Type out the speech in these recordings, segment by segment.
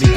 heavy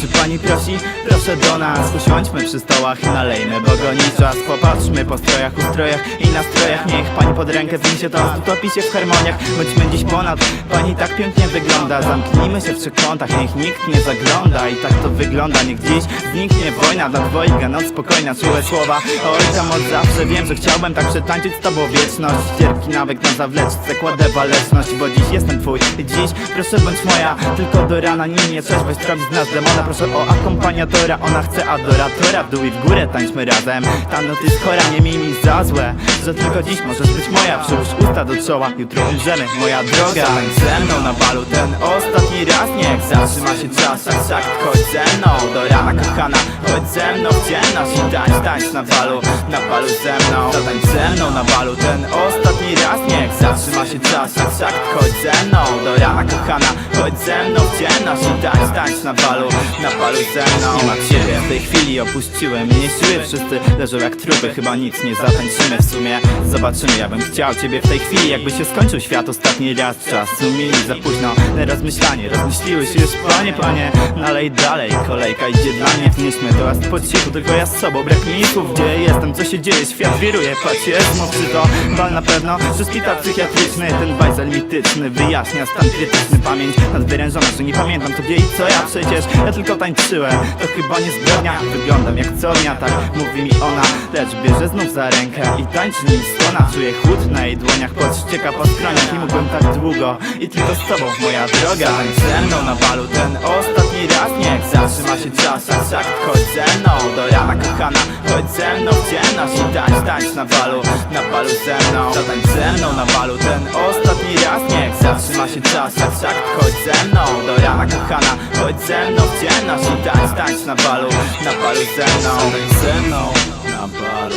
Czy pani prosi? Proszę do nas. Usiądźmy przy stołach nalejmy Bo goni czas. Popatrzmy po strojach, ustrojach i nastrojach. Niech pani pod rękę wniesie to Utopi się w harmoniach. Bądźmy dziś ponad. Pani tak pięknie wygląda. Zamknijmy się w trzech kątach Niech nikt nie zagląda. I tak to wygląda. Niech dziś zniknie wojna Dla dwojga. Noc spokojna Czułe słowa. Oj tam od zawsze wiem, że chciałbym tak przetańczyć z tobą wieczność. Cierpki nawyk na zawleczce Kładę waleczność Bo dziś jestem twój. Dziś proszę bądź moja Tylko do rana nim nie trzeźwość Robi z nas demona Proszę o akompaniatora Ona chce adoratora. W dół i w górę tańczmy razem. Ta noc jest chora Nie miej mi za złe Że tylko dziś możesz być moja. Przyłóż usta do czoła Jutro umrzemy Moja droga. Tańcz ze mną na balu Ten ostatni raz. Niech zatrzyma się czas Tak, tak, chodź ze mną Do rana kochana. Chodź ze mną w ciemność I tańcz, tańcz na balu Na balu ze mną. Zatańcz ze mną na balu Ten ostatni raz. Niech zatrzyma się czas Tak, tak, chodź ze mną Do rana kochana Chodź ze mną w ciemność I tańcz, na balu Na balu ze mną. Nie ma ciebie W tej chwili opuściły mnie siły Wszyscy leżą jak trupy Chyba nic nie zatańczymy w sumie. Zobaczymy Ja bym chciał ciebie w tej chwili Jakby się skończył świat. Ostatni raz Czas umili za późno. Na rozmyślanie Rozmyśliły się już panie, panie. Nalej dalej Kolejka idzie dla mnie. Wnieśmy was po cichu Tylko ja z sobą Brak mi słów. Gdzie jestem? Co się dzieje? Świat wiruje Patrz jest czy to Bal na pewno. Czy szpital psychiatryczny Ten bajzel mityczny Wyjaśnia stan krytyczny. Pamięć nadwyrężona Że nie pamiętam to gdzie i co ja przecież. Ja tylko tańczyłem. To chyba nie zbrodnia. Wyglądam jak co dnia Tak mówi mi ona. Lecz bierze znów za rękę I tańczy mi stona. Czuję chłód na jej dłoniach Pot ścieka po skroniach I mógłbym tak długo. I tylko z tobą moja droga Tańcz ze mną na balu. Ten ostatni raz Niech zatrzyma się czas Tak, tak, chodź ze mną Do rana kochana. Chodź ze mną w ciemność I tańcz, tańcz na balu Na balu ze mną. Zatańcz ze mną na balu. Ten ostatni raz zatrzyma się czas Tak, tak, chodź ze mną. Do rana kochana Chodź ze mną. W ciemność I tańcz, tańcz na balu Na balu ze mną. Ze mną na balu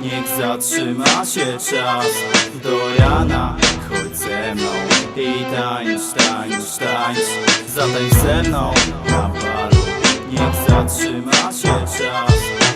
Niech zatrzyma się czas. Do rana Chodź ze mną I tańcz, tańcz, tańcz. Zatańcz ze mną na balu Niech zatrzyma się czas